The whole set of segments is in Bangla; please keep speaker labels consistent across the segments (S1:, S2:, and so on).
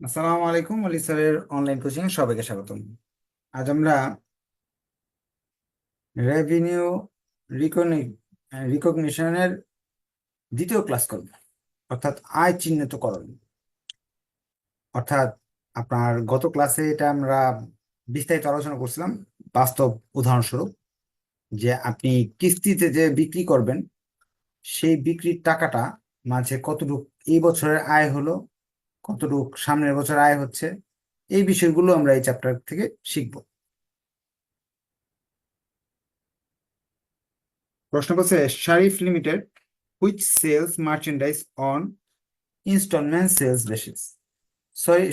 S1: আসসালামু আলাইকুম আলী স্যারের অনলাইন কোচিং সবাইকে স্বাগতম। আজ আমরা রেভিনিউ রিকগনিশনের দ্বিতীয় ক্লাস করব। অর্থাৎ আয় চিহ্নিতকরণ। অর্থাৎ আপনার গত ক্লাসে এটা আমরা বিস্তারিত আলোচনা করছিলাম। বাস্তব উদাহরণস্বরূপ যে আপনি কিস্তিতে যে বিক্রি করবেন, সেই বিক্রির টাকাটা মাঝে কতটুকু এই বছরের আয় হলো কতটুক সামনের বছর আয় হচ্ছে এই বিষয়গুলো আমরা এই চ্যাপ্টার থেকে শিখব। প্রশ্ন বলছে Sharif limited which sales merchandise on installment sales basis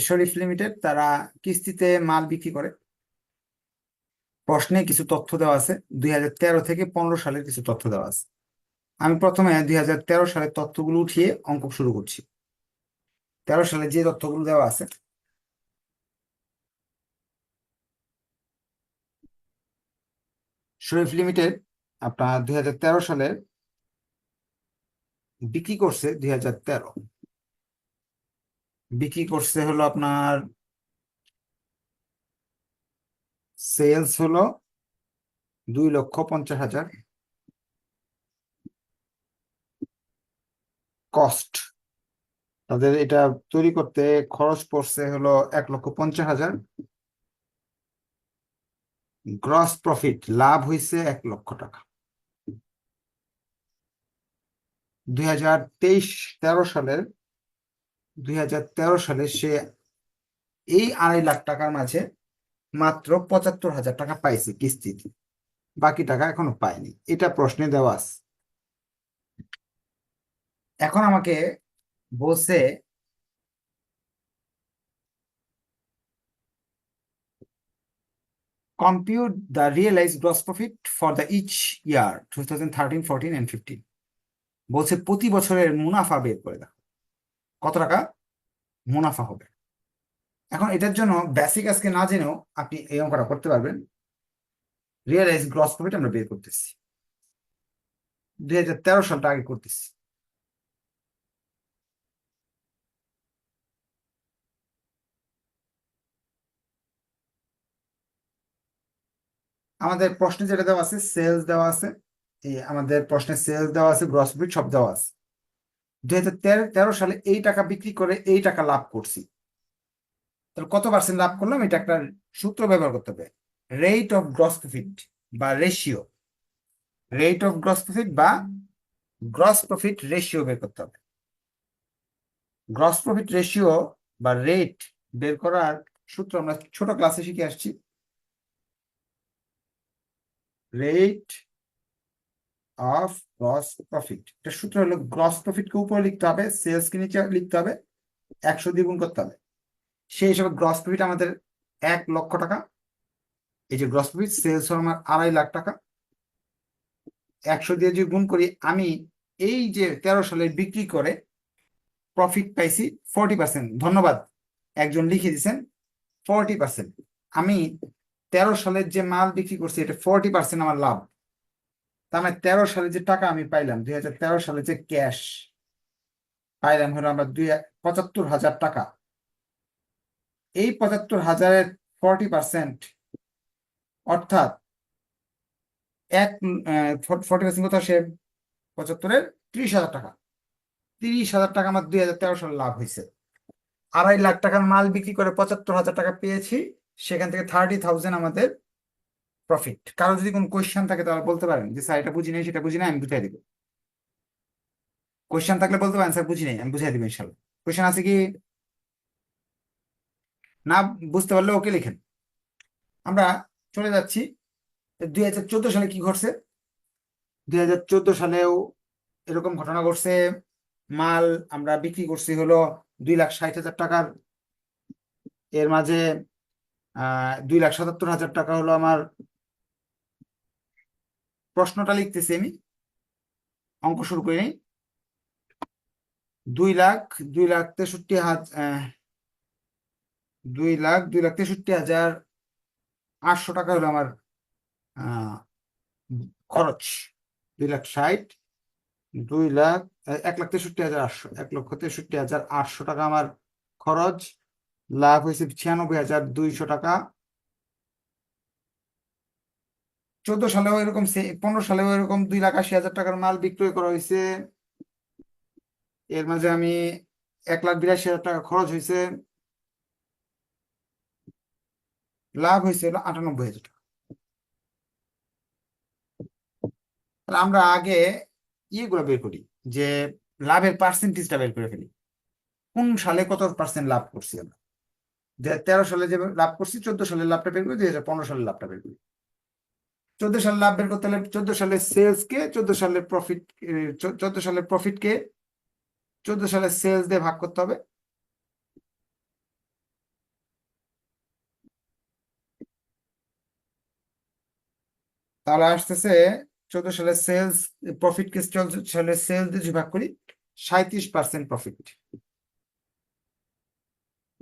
S1: Sharif limited তারা কিস্তিতে মাল বিক্রি করে। প্রশ্নে কিছু তথ্য দেওয়া আছে দুই হাজার তেরো থেকে পনেরো সালের কিছু তথ্য দেওয়া আছে। আমি প্রথমে দুই হাজার তেরো সালের তথ্যগুলো উঠিয়ে অঙ্ক শুরু করছি। তেরো সালে যে তথ্যগুলো দেওয়া আছে। শরীফ লিমিটেড আপনার দুই হাজার তেরো সালে বিক্রি করছে দুই হাজার তেরো। বিক্রি করছে হলো আপনার সেলস হলো দুই লক্ষ পঞ্চাশ হাজার। কস্ট তাদের এটা তৈরি করতে খরচ পড়ছে হলো এক লক্ষ পঞ্চাশ হাজার। গ্রস প্রফিট লাভ হয়েছে এক লক্ষ টাকা। দুই হাজার তেইশ তেরো সালের, দুই হাজার তেরো সালে সে এই আড়াই লাখ টাকার মাঝে মাত্র পঁচাত্তর হাজার টাকা পাইছে কিস্তিতে। বাকি টাকা এখনও পায়নি। এটা প্রশ্নে দেওয়া আছে। এখন আমাকে বলছে compute the realized gross profit for the each year 2013 14 and 15 বলছে প্রতি বছরের মুনাফা বের করে দাও কত টাকা? মুনাফা হবে। এখন এটার জন্য বেসিক আজকে না জেনেও আপনি এই অঙ্কটা করতে পারবেন। রিয়েলাইজ গ্রস প্রফিট আমরা বের করতেছি। দুই হাজার তেরো সালটা আগে করতেছি। আমাদের প্রশ্নে যেটা দেওয়া আছে সেলস দেওয়া আছে, এই আমাদের প্রশ্নে সেলস দেওয়া আছে গ্রস প্রফিট সব দেওয়া আছে। দুই তেরো সালে এই টাকা বিক্রি করে এই টাকা লাভ করছি। তাহলে কত পার্সেন্ট লাভ করলাম? এটা একটা সূত্র ব্যবহার করতে হবে। রেট অফ গ্রস প্রফিট বা ratio rate of gross profit বা গ্রস প্রফিট রেশিও বের করতে হবে। গ্রস প্রফিট রেশিও বা রেট বের করার সূত্র আমরা ছোট ক্লাসে শিখে আসছি। রেট অফ গ্রস প্রফিট এটা সূত্র হলো গ্রস প্রফিটকে উপরে লিখতে হবে সেলসকে নিচে লিখতে হবে, একশো দিয়ে গুণ করতে হবে। সেই হিসাবে গ্রস প্রফিট আমাদের এক লক্ষ টাকা, এই যে গ্রস প্রফিট সেলস হলো আমার আড়াই লাখ টাকা। একশো দিয়ে যদি গুণ করি, আমি এই যে তেরো সালে বিক্রি করে প্রফিট পাইছি ফোরটি পার্সেন্ট ধন্যবাদ। একজন লিখে দিয়েছেন ফোরটি পার্সেন্ট আমি তেরো সালের যে মাল বিক্রি করছি, এটা ফোরটি পার্সেন্ট আমার লাভ। তার মানে তেরো সালে যে টাকা আমি পাইলাম, দুই হাজার তেরো সালে যে ক্যাশ পাইলাম হলো আমরা দুই পঁচাত্তর হাজার টাকা। এই পঁচাত্তর হাজারের ফোরটি পার্সেন্ট অর্থাৎ এক ফোরটি পার্সেন্ট কত আসে পঁচাত্তরের ত্রিশ হাজার টাকা। তিরিশ হাজার টাকা আমার দুই হাজার তেরো সালে লাভ হয়েছে। আড়াই লাখ টাকার মাল বিক্রি করে পঁচাত্তর হাজার টাকা পেয়েছি। সেখান থেকে থার্টি থাউজেন্ড আমাদের প্রফিট কারও যদি কোনো কোয়েশ্চেন থাকে তাহলে বলতে পারেন যে, স্যার, এটা বুঝি নেই, সেটা বুঝি নাই, আমি বুঝাই দিব। কোয়েশ্চেন থাকলে বলতে পারেন, স্যার, বুঝি নেই, আমি বুঝাই দিব ইনশাল্লাহ। কোয়েশ্চেন আছে কি? না বুঝতে পারলে ওকে লিখেন। আমরা চলে যাচ্ছি দুই হাজার চোদ্দ সালে কি ঘটছে? দুই হাজার চোদ্দ সালেও এরকম ঘটনা ঘটছে। মাল আমরা বিক্রি করছি হলো দুই লাখ ষাট হাজার টাকার। এর মাঝে দুই লাখ সাতাত্তর হাজার টাকা হলো আমার প্রশ্নটা লিখতেছি আমি। অঙ্ক শুরু করে দুই লাখ দুই লাখ তেষট্টি হাজার দুই লাখ দুই লাখ তেষট্টি হাজার আটশো টাকা হলো আমার খরচ। দুই লাখ ষাট, দুই লাখ, এক লাখ তেষট্টি হাজার আটশো, এক লক্ষ তেষট্টি হাজার আটশো টাকা আমার খরচ। লাভ হয়েছে ছিয়ানব্বই হাজার দুইশো টাকা। চোদ্দ সালেও এরকম পনেরো সালেও এরকম দুই লাখ আশি হাজার টাকার মাল বিক্রয় করা হয়েছে। এর মাঝে আমি এক লাখ বিরাশি হাজার টাকা খরচ হয়েছে। লাভ হয়েছে আটানব্বই হাজার টাকা। আমরা আগে ইয়েগুলো বের করি, যে লাভের পার্সেন্টেজটা বের করে ফেলি। কোন সালে কত পার্সেন্ট লাভ করছি আমরা? তেরো সালে যে লাভ করছি, চোদ্দ সালের লাভটা বের করি, দুই হাজার পনেরো সালের লাভটা বের করি। চোদ্দ সালে লাভ বের করতে হলে চোদ্দ সালের সেলস কে, চোদ্দ সালের প্রফিট চোদ্দ সালের প্রফিট কে, চোদ্দ সালের সেলস দিয়ে ভাগ করতে হবে। তাহলে আসতেছে চোদ্দ সালের সেলস প্রফিট কে চোদ্দ সালের সেলস দিয়ে ভাগ করি সাঁত্রিশ পার্সেন্ট প্রফিট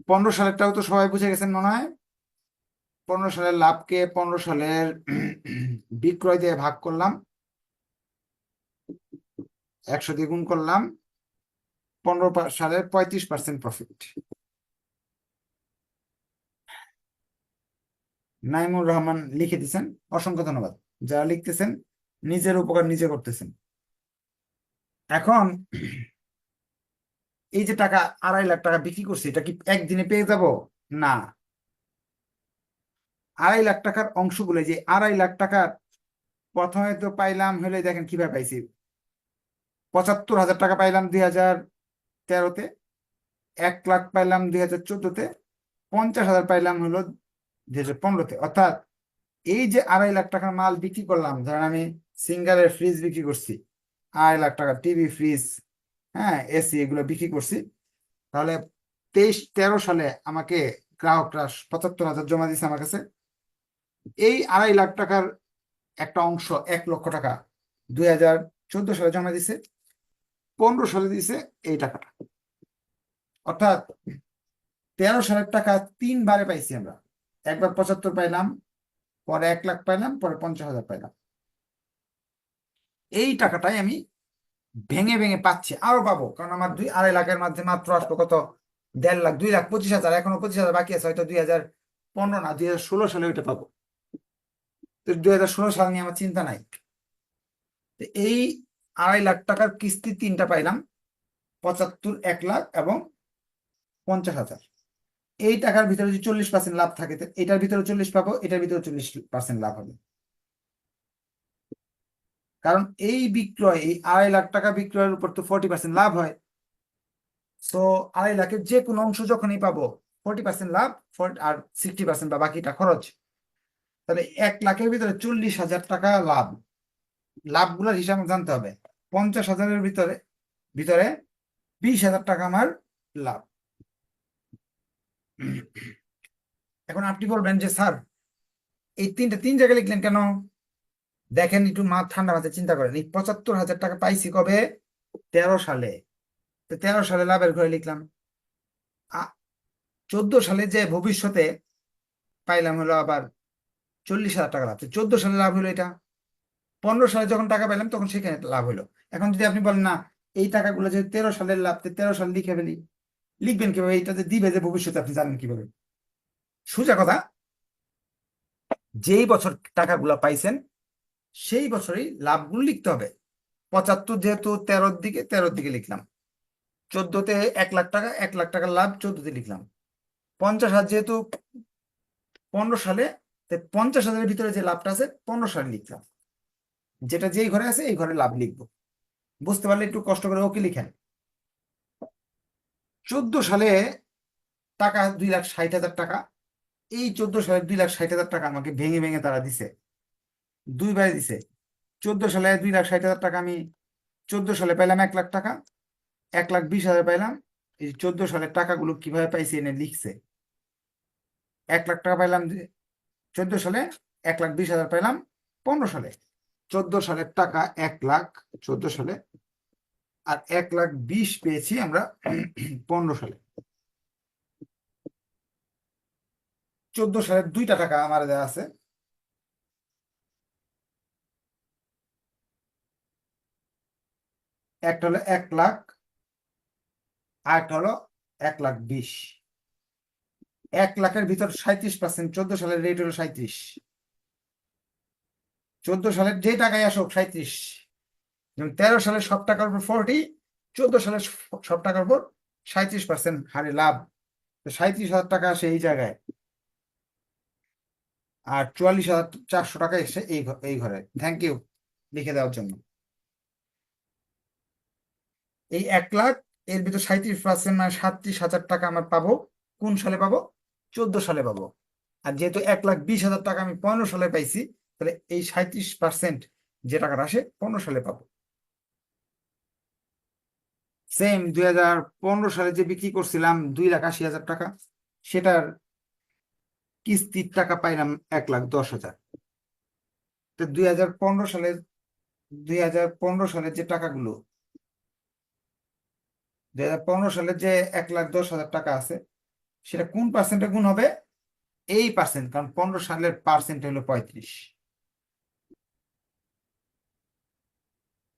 S1: পনেরো সালেরটাও তো সবাই বুঝে গেছেন মনে হয়। পনেরো সালের লাভকে পনেরো সালের বিক্রয় দিয়ে ভাগ করলাম। একশো দিয়ে গুণ করলাম। পনেরো সালের পঁয়ত্রিশ পার্সেন্ট প্রফিট নাইমুর রহমান লিখে দিচ্ছেন অসংখ্য ধন্যবাদ। যারা লিখতেছেন, নিজের উপকার নিজে করতেছেন। এখন এই যে টাকা আড়াই লাখ টাকা বিক্রি করছি, এটা কি একদিনে পেয়ে যাব? না। আড়াই লাখ টাকার অংশগুলো যে আড়াই লাখ টাকার প্রথমে তো পাইলাম হলে দেখেন কীভাবে পাইছি। পঁচাত্তর হাজার টাকা পাইলাম দুই হাজার তেরোতে, এক লাখ পাইলাম দুই হাজার চোদ্দতে, পঞ্চাশ হাজার পাইলাম হলো দুই হাজার পনেরোতে। অর্থাৎ এই যে আড়াই লাখ টাকার মাল বিক্রি করলাম, ধরেন আমি সিঙ্গারের ফ্রিজ বিক্রি করছি, আড়াই লাখ টাকা টিভি ফ্রিজ হ্যাঁ এসি এগুলো বিক্রি করছি। তাহলে তেইশ, তেরো সালে আমাকে গ্রাহকরা পঁচাত্তর হাজার জমা দিয়েছে আমার কাছে। এই আড়াই লাখ টাকার একটা অংশ এক লক্ষ টাকা দুই হাজার চোদ্দ সালে জমা দিছে পনেরো সালে দিছে এই টাকাটা। অর্থাৎ তেরো সালের টাকা তিনবারে পাইছি আমরা। একবার পঁচাত্তর পাইলাম, পরে এক লাখ পাইলাম, পরে পঞ্চাশ হাজার পাইলাম। এই টাকাটাই আমি ভেঙে ভেঙে পাচ্ছি, আরও পাবো। কারণ আমার দুই, আড়াই লাখের মধ্যে মাত্র আসব কত? দেড় লাখ, দুই লাখ, পঁচিশ হাজার, এখনও পঁচিশ হাজার বাকি আছে, হয়তো দুই হাজার পনেরো না, দুই হাজার ষোলো সালে ওইটা পাবো। দুই হাজার ষোলো সাল নিয়ে আমার চিন্তা নাই। এই আড়াই লাখ টাকার কিস্তি তিনটা পাইলাম, পঁচাত্তর, এক লাখ এবং পঞ্চাশ হাজার। এই টাকার ভিতরে যদি চল্লিশ পার্সেন্ট লাভ থাকে এটার ভিতরে চল্লিশ পাবো, এটার ভিতরে চল্লিশ পার্সেন্ট লাভ হবে। কারণ এই বিক্রয়, এই আড়াই লাখ টাকা বিক্রয়ের উপর তো ফোর্টি পার্সেন্ট লাভ হয়। সো আড়াই লাখের যে কোনো অংশ যখনই পাবো ফোর্টি পার্সেন্ট লাভ আর সিক্সটি পার্সেন্ট বা বাকিটা খরচ। তাহলে এক লাখের ভিতরে চল্লিশ হাজার টাকা লাভ। লাভগুলোর হিসাব জানতে হবে। পঞ্চাশ হাজারের ভিতরে ভিতরে বিশ হাজার টাকা আমার লাভ। এখন আপনি বলবেন যে, স্যার, এই তিনটা, তিন জায়গায় লিখলেন কেন? দেখেন একটু মা ঠান্ডা মাথায় চিন্তা করেন, এই পঁচাত্তর হাজার টাকা পাইছি কবে? তেরো সালে। তেরো সালে লাভের ঘরে লিখলাম। চোদ্দ সালে যে ভবিষ্যতে পাইলাম হলো আবার চল্লিশ হাজার টাকা লাভ। চোদ্দ সালে লাভ হলো এটা। পনেরো সালে যখন টাকা পাইলাম, তখন সেখানে লাভ হলো। এখন যদি আপনি বলেন, না, এই টাকাগুলো যে তেরো সালের লাভ তেরো সাল লিখে ফেলি। লিখবেন কীভাবে? এইটা যে দিবে যে ভবিষ্যতে আপনি জানেন কীভাবে। সোজা কথা, যেই বছর টাকাগুলো পাইছেন সেই বছরই লাভগুলো লিখতে হবে। পঁচাত্তর যেহেতু তেরোর দিকে তেরোর দিকে লিখলাম। চোদ্দতে এক লাখ টাকা, এক লাখ টাকার লাভ চোদ্দতে লিখলাম। পঞ্চাশ হাজার যেহেতু পনেরো সালে পঞ্চাশ হাজারের ভিতরে যে লাভটা আছে, পনেরো সালে লিখলাম। যেটা যেই ঘরে আছে, এই ঘরে লাভ লিখব। বুঝতে পারলে একটু কষ্ট করে ওকে লিখেন? চোদ্দ সালে টাকা দুই লাখ ষাট হাজার টাকা। এই চোদ্দ সালে দুই লাখ ষাট হাজার টাকা আমাকে ভেঙে ভেঙে তারা দিছে। দুইবারে দিছে। চোদ্দ সালে দুই লাখ ষাট হাজার টাকা আমি, চোদ্দ সালে পাইলাম এক লাখ টাকা, এক লাখ বিশ হাজার পাইলাম। এই চোদ্দ সালের টাকাগুলো কীভাবে পাইছি এনে লিখছে? এক লাখ টাকা পাইলাম যে, চোদ্দ সালে এক লাখ বিশ হাজার পাইলাম, পনেরো সালে। চোদ্দ সালের টাকা এক লাখ, চোদ্দ সালে। আর এক লাখ বিশ পেয়েছি আমরা পনেরো সালে। চোদ্দ সালের দুইটা টাকা আমার দেওয়া আছে। একটা হলো এক লাখ আর একটা হলো এক লাখ বিশ। এক লাখের ভিতর সাঁত্রিশ পার্সেন্ট চোদ্দ সালের রেট হলো সাঁত্রিশ চোদ্দ সালের যে টাকায় আসুক সাঁত্রিশ যেমন তেরো সালের সব টাকার উপর ফোরটি চোদ্দ সালের সব টাকার উপর সাঁত্রিশ পার্সেন্ট হারে লাভ। তো সাঁত্রিশ হাজার টাকা আসে এই জায়গায়। আর চুয়াল্লিশ হাজার চারশো টাকা এসে এই এই ঘরে। থ্যাংক ইউ লিখে দেওয়ার জন্য। এই এক লাখ, এর ভিতর সাঁত্রিশ পার্সেন্ট মানে সাতত্রিশ হাজার টাকা আমার পাবো। কোন সালে পাবো? চোদ্দ সালে পাবো। আর যেহেতু এক লাখ বিশ হাজার টাকা আমি পনেরো সালে পাইছি, তাহলে এই সাঁত্রিশ পার্সেন্ট যে টাকাটা আসে, পনেরো সালে পাবো। সেম দুই হাজার পনেরো সালে যে বিক্রি করছিলাম, দুই লাখ আশি হাজার টাকা, সেটার কিস্তির টাকা পাইলাম এক লাখ দশ হাজার। তো দুই হাজার পনেরো সালে দুই হাজার পনেরো সালের যে টাকাগুলো দুই হাজার পনেরো সালের যে এক লাখ দশ হাজার টাকা আছে, সেটা কোন পার্সেন্টে গুণ হবে? এই পার্সেন্ট কারণ পনেরো সালের পার্সেন্ট হলো পঁয়ত্রিশ।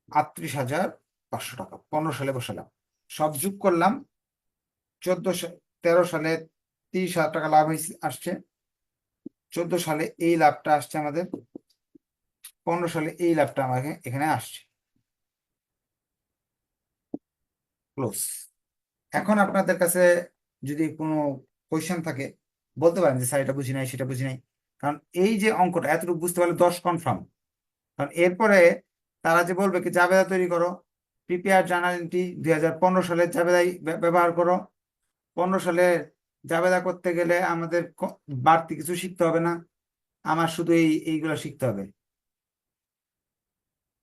S1: আটত্রিশ হাজার পাঁচশো টাকা, পনেরো সালে বসালাম। সব যোগ করলাম, চোদ্দ তেরো সালে তিরিশ হাজার টাকা লাভ হয়েছে আসছে। চোদ্দ সালে এই লাভটা আসছে আমাদের, পনেরো সালে এই লাভটা আমাকে এখানে আসছে। ক্লোজ এখন আপনাদের কাছে যদি কোনো কোয়েশ্চেন থাকে, বলতে পারেন যে, স্যার, এটা বুঝি নাই, সেটা বুঝি নাই। কারণ এই যে অঙ্কটা, এতটুকু বুঝতে পারলে দশ কনফার্ম কারণ এরপরে তারা যে বলবে কি, জাবেদা তৈরি করো প্রিপেয়ার জার্নাল এন্ট্রি দুই হাজার পনেরো সালের জাবেদাই ব্যবহার করো। পনেরো সালে জাবেদা করতে গেলে আমাদের বাড়তি কিছু শিখতে হবে না। আমার শুধু এই, এইগুলো শিখতে হবে।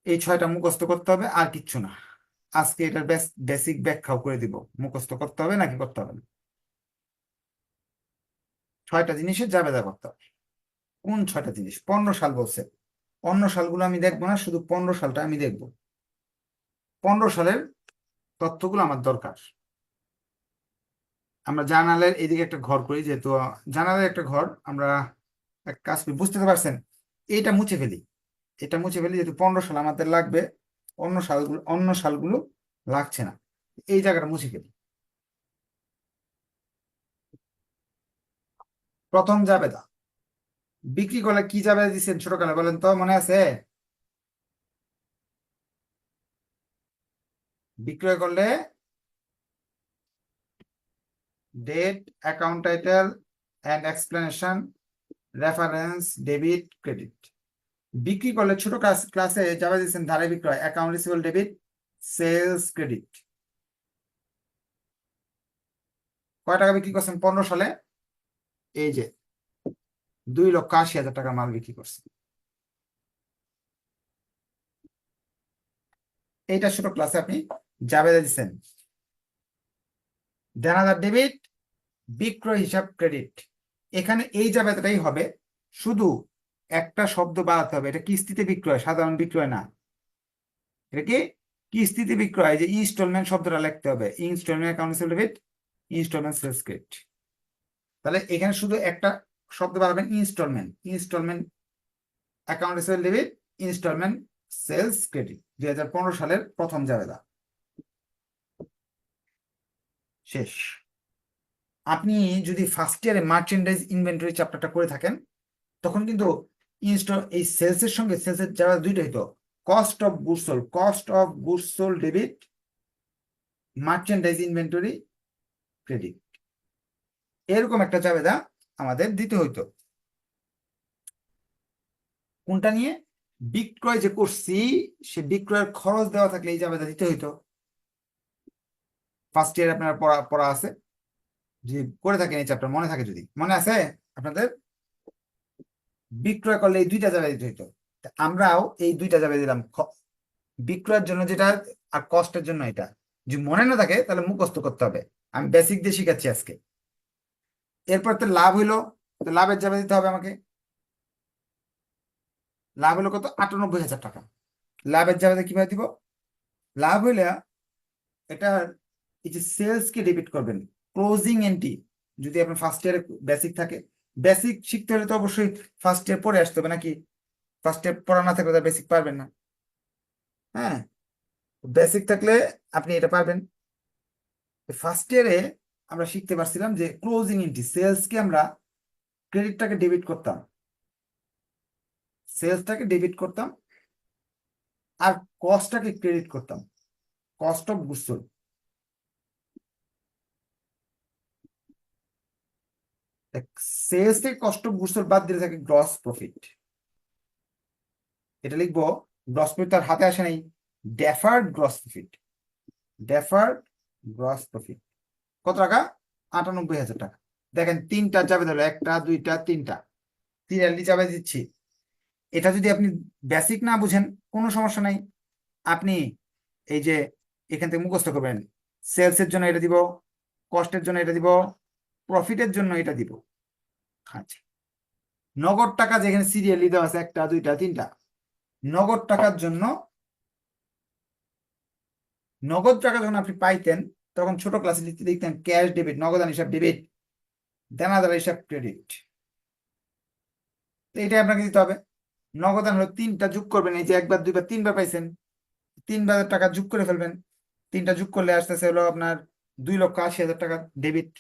S1: এই ছয়টা মুখস্থ করতে হবে, আর কিচ্ছু না। আজকে এটার বেসিক ব্যাখ্যাও করে দিব। মুখস্থ করতে হবে নাকি করতে হবে না? ছয়টা জিনিসের জাবেদা করতে হবে। কোন ছয়টা জিনিস? পনেরো সাল বলছে। অন্য সালগুলো আমি দেখব না, শুধু পনেরো সালটা আমি দেখব। পনেরো সালের তথ্যগুলো আমার দরকার। আমরা জার্নালের এদিকে একটা ঘর করি, যেহেতু জার্নালের একটা ঘর, আমরা এক কাজ বুঝতে পারছেন, এটা মুছে ফেলি। এটা মুছে ফেলি, যেহেতু পনেরো সাল আমাদের লাগবে। অন্য সালগুলো অন্য সালগুলো লাগছে না। এই জায়গাটা মুছে ফেলি। প্রথম জাবেদা। বিক্রি করলে কি জাবেদা দিচ্ছেন ছোটকালে বলেন তো, মনে আছে? বিক্রয় করলে date account title and explanation reference debit credit বিক্রি করলে ছোট ক্লাসে যাবে দিচ্ছেন ধারে বিক্রয় account receivable debit sales credit কয় টাকা বিক্রি করছেন? পনেরো সালে। এই যে, দুই লক্ষ আশি হাজার টাকা মাল বিক্রি করছে এইটা ছোট ক্লাসে আপনি জাবেদা দিচ্ছেন দেনাদার ডেবিট বিক্রয় হিসাব ক্রেডিট এখানে এই জাবেদাটাই হবে। শুধু একটা শব্দ বাড়াতে হবে। এটা কিস্তিতে বিক্রয়, সাধারণ বিক্রয় না। এটা কি? কিস্তিতে বিক্রয় যে ইনস্টলমেন্ট শব্দটা লিখতে হবে। Installment account debit installment sales credit তাহলে এখানে শুধু একটা শব্দ বাড়াবেন installment installment account debit installment sales credit দুই হাজার পনেরো সালের প্রথম জাবেদা। শেষ। আপনি যদি ফার্স্ট ইয়ারে মার্চেন্ডাইজ ইনভেন্টরি চ্যাপ্টারটা করে থাকেন, তখন কিন্তু ইনস্টল এই সেলসের সঙ্গে সেলসের যারা দুইটাই তো cost of goods sold cost of goods sold debit merchandise inventory credit এরকম একটা জাবেদা আমাদের দিতে হইতো। কোনটা নিয়ে? বিক্রয় যে করছি, সে বিক্রয়ের খরচ দেওয়া থাকলে এই জাবেদা দিতে হইতো। ফার্স্ট ইয়ার আপনারা পড়া পড়া আছে। যদি করে থাকেন এই চ্যাপ্টার মনে থাকে যদি। মনে আছে আপনাদের? বিক্রয় করলে এই দুইটা জায়গায় দিতে হইতো। আমরাও এই দুইটা জায়গায় দিলাম। বিক্রয়ের জন্য যেটা আর কষ্টের জন্য এটা। যদি মনে না থাকে, তাহলে মুখস্থ করতে হবে। আমি বেসিক দিয়ে শিখাচ্ছি আজকে। এরপর তো লাভ হইল। তো লাভের জায়গা দিতে হবে আমাকে। লাভ হলো কত? আটানব্বই হাজার টাকা। লাভের জায়গাতে কীভাবে দিব? লাভ হইলে এটা এই যে সেলস কে ডেবিট করবেন। ক্লোজিং এন্ট্রি যদি আপনার ফার্স্ট ইয়ারে বেসিক থাকে বেসিক শিখতে হলে তো অবশ্যই ফার্স্ট ইয়ার পরে আসতে হবে, নাকি? ফার্স্ট ইয়ার পড়া না থাকলে তার বেসিক পারবেন না। হ্যাঁ বেসিক থাকলে আপনি এটা পারবেন। ফার্স্ট ইয়ারে আমরা শিখতে পারছিলাম যে ক্লোজিং এন্ট্রি সেলসকে আমরা ক্রেডিটটাকে ডেবিট করতাম। সেলসটাকে ডেবিট করতাম আর কস্টটাকে ক্রেডিট করতাম। কস্ট অফ গুডস সেলস থেকে গুডস সোল্ড বাদ দিলে থাকে গ্রস প্রফিট এটা লিখব গ্রস প্রফিট তার হাতে আসে নাই deferred gross profit deferred gross profit কত টাকা? আটানব্বই হাজার টাকা। দেখেন, তিনটা চাবে ধরো, একটা, দুইটা, তিনটা। সিরিয়ালি চাবে দিচ্ছি। এটা যদি আপনি বেসিক না বুঝেন, কোনো সমস্যা নাই। আপনি এই যে এখান থেকে মুখস্থ করবেন। সেলস এর জন্য এটা দিব কস্টের জন্য এটা দিব প্রফিটের জন্য এটা দিব। আচ্ছা। নগদ টাকা যেখানে সিরিয়ালি দেওয়া আছে, একটা, দুইটা, তিনটা, নগদ টাকার জন্য নগদ টাকা যখন আপনি পাইতেন, তখন ছোট ক্লাসে লিখতে লিখতেন ক্যাশ ডেবিট নগদান হিসাব ডেবিট দেনাদার হিসাব ক্রেডিট তো এটাই আপনাকে দিতে হবে। নগদান হলো তিনটা যোগ করবেন, এই যে একবার, দুইবার, তিনবার পাইছেন, তিনবার টাকা যোগ করে ফেলবেন। তিনটা যোগ করলে আসতেছে হলো আপনার দুই লক্ষ আশি হাজার টাকা ডেবিট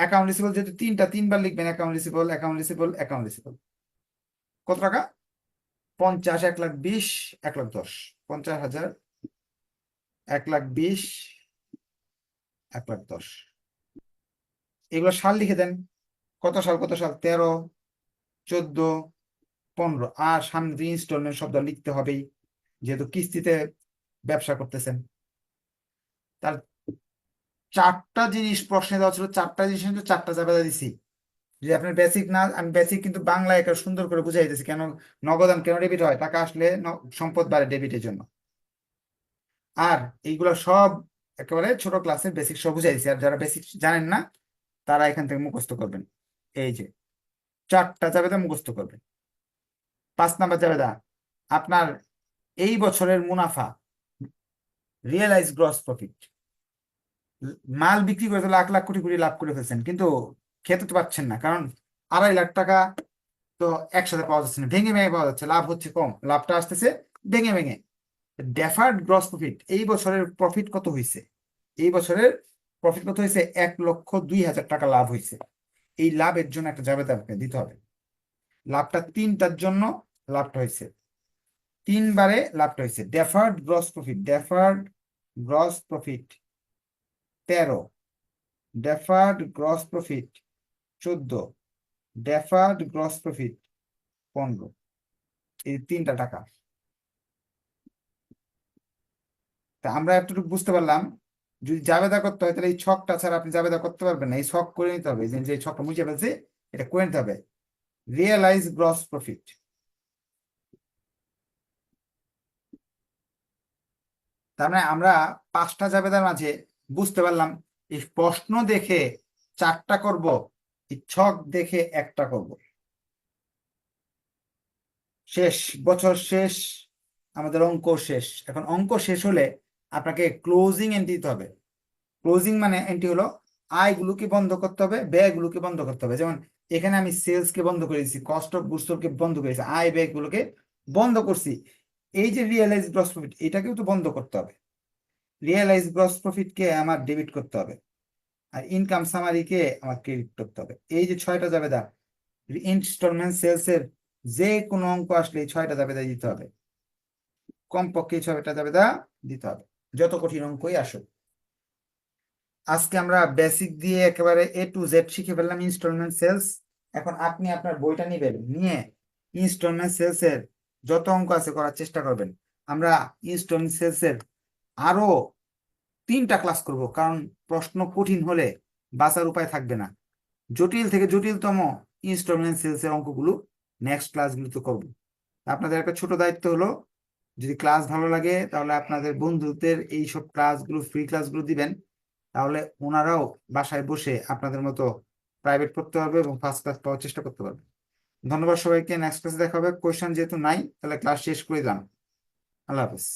S1: অ্যাকাউন্ট রিসিবল যেহেতু তিনটা, তিনবার লিখবেন account receivable account receivable account receivable কত টাকা? পঞ্চাশ, এক লাখ বিশ, এক লাখ দশ। পঞ্চাশ হাজার, এক লাখ বিশ, এক লাখ দশ। এগুলো সাল লিখে দেন। কত সাল কত সাল? তেরো, চোদ্দ, পনেরো। আর সামনে ইনস্টলমেন্ট শব্দ লিখতে হবেই, যেহেতু কিস্তিতে ব্যবসা করতেছেন। তার চারটা জিনিস প্রশ্নে দেওয়া ছিল, চারটা জিনিস কিন্তু চারটা জাবেদা দিছি। যদি আপনার বেসিক না, আমি বেসিক কিন্তু বাংলায় একটা সুন্দর করে বুঝাই দিতেছি, কেন নগদান কেন ডেবিট হয়? টাকা আসলে সম্পদ বাড়ে ডেবিটের জন্য। আর এইগুলো সব একেবারে ছোট ক্লাসের বেসিক সব বুঝাই দিছি, আর যারা বেসিক জানেন না, তারা এখান থেকে মুখস্থ করবেন। এই যে, চারটা জাবেদা মুখস্থ করবেন। পাঁচ নাম্বার জাবেদা, আপনার এই বছরের মুনাফা রিয়েলাইজ গ্রস প্রফিট মাল বিক্রি করে তো লাখ লাখ কোটি কোটি লাভ করে ফেলছেন, কিন্তু খেতে তো পাচ্ছেন না, কারণ আড়াই লাখ টাকা তো একসাথে পাওয়া যাচ্ছে না, ভেঙে ভেঙে পাওয়া যাচ্ছে, লাভ হচ্ছে কম, লাভটা আসতেছে ভেঙে ভেঙে। ডেফার্ড গ্রস প্রফিট এই বছরের প্রফিট কত হয়েছে এই বছরের প্রফিট কত হয়েছে এক লক্ষ দুই হাজার টাকা লাভ হয়েছে এই লাভের জন্য একটা জাবেদা আপনাকে দিতে হবে। লাভটা তিনটার জন্য লাভটা হয়েছে তিনবারে লাভটা হয়েছে deferred gross profit deferred gross profit তেরো। ডেফার্ড গ্রস প্রফিট চোদ্দ। ডেফার্ড গ্রস প্রফিট পনেরো। এই তিনটা টাকা। তা আমরা এতটুকু বুঝতে পারলাম। যদি জাবেদা করতে হয়, তাহলে এই ছকটা ছাড়া আপনি জাবেদা করতে পারবেন না। এই ছক করে নিতে হবে। যে ছকটা মুছে ফেলছে, এটা করে নিতে হবে। রিয়েলাইজ গ্রস প্রফিট তার মানে আমরা পাঁচটা জাবেদার মাঝে বুঝতে পারলাম। এই প্রশ্ন দেখে চারটা করব ছক দেখে একটা করব। শেষ, বছর শেষ, আমাদের অঙ্ক শেষ। এখন অঙ্ক শেষ হলে আপনাকে ক্লোজিং এন্ট্রি দিতে হবে। ক্লোজিং মানে এন্ট্রি হলো আয়গুলোকে বন্ধ করতে হবে ব্যয়গুলোকে বন্ধ করতে হবে। যেমন এখানে আমি সেলস কে বন্ধ করে দিয়েছি কস্ট অফ গুডস কে বন্ধ করে দিয়েছি আয় ব্যয়গুলোকে বন্ধ করছি। এই যে রিয়েলাইজ গ্রস প্রফিট এটাকেও তো বন্ধ করতে হবে। রিয়েলাইজ গ্রস প্রফিট কে আমার ডেবিট করতে হবে। আর ইনকাম সামারি কে আমার ক্রেডিট করতে হবে। এই যে ছয়টা যাবে দা ইনস্টলমেন্ট সেলস এর যে কোনো অঙ্ক আসলে ছয়টা জাবেদা দিতে হবে। কমপক্ষে ছয়টা জাবেদা দিতে হবে। যত কঠিন অঙ্কই আসুক। আজকে আমরা বেসিক দিয়ে একেবারে এ টু জেড শিখে ফেললাম ইনস্টলমেন্ট সেলস এখন আপনি আপনার বইটা নিবেন, নিয়ে ইনস্টলমেন্ট সেলস এর যত অঙ্ক আছে করার চেষ্টা করবেন। আমরা ইনস্টলমেন্ট সেলস এর আরও তিনটা ক্লাস করব, কারণ প্রশ্ন কঠিন হলে বাঁচার উপায় থাকবে না। জটিল থেকে জটিলতম ইনস্টলমেন্ট সেলস এর অঙ্কগুলো নেক্সট ক্লাসগুলোতে করব। আপনাদের একটা ছোট দায়িত্ব হলো, যদি ক্লাস ভালো লাগে, তাহলে আপনাদের বন্ধুদের এই সব ক্লাসগুলো ফ্রি ক্লাসগুলো দিবেন। তাহলে ওনারাও বাসায় বসে আপনাদের মতো প্রাইভেট পড়তে পারবে এবং ফার্স্ট ক্লাস পাওয়ার চেষ্টা করতে পারবে। ধন্যবাদ সবাইকে নেক্সট ক্লাসে দেখা হবে। কোয়েশ্চেন যেহেতু নাই, তাহলে ক্লাস শেষ করে যান। আল্লাহ হাফেজ।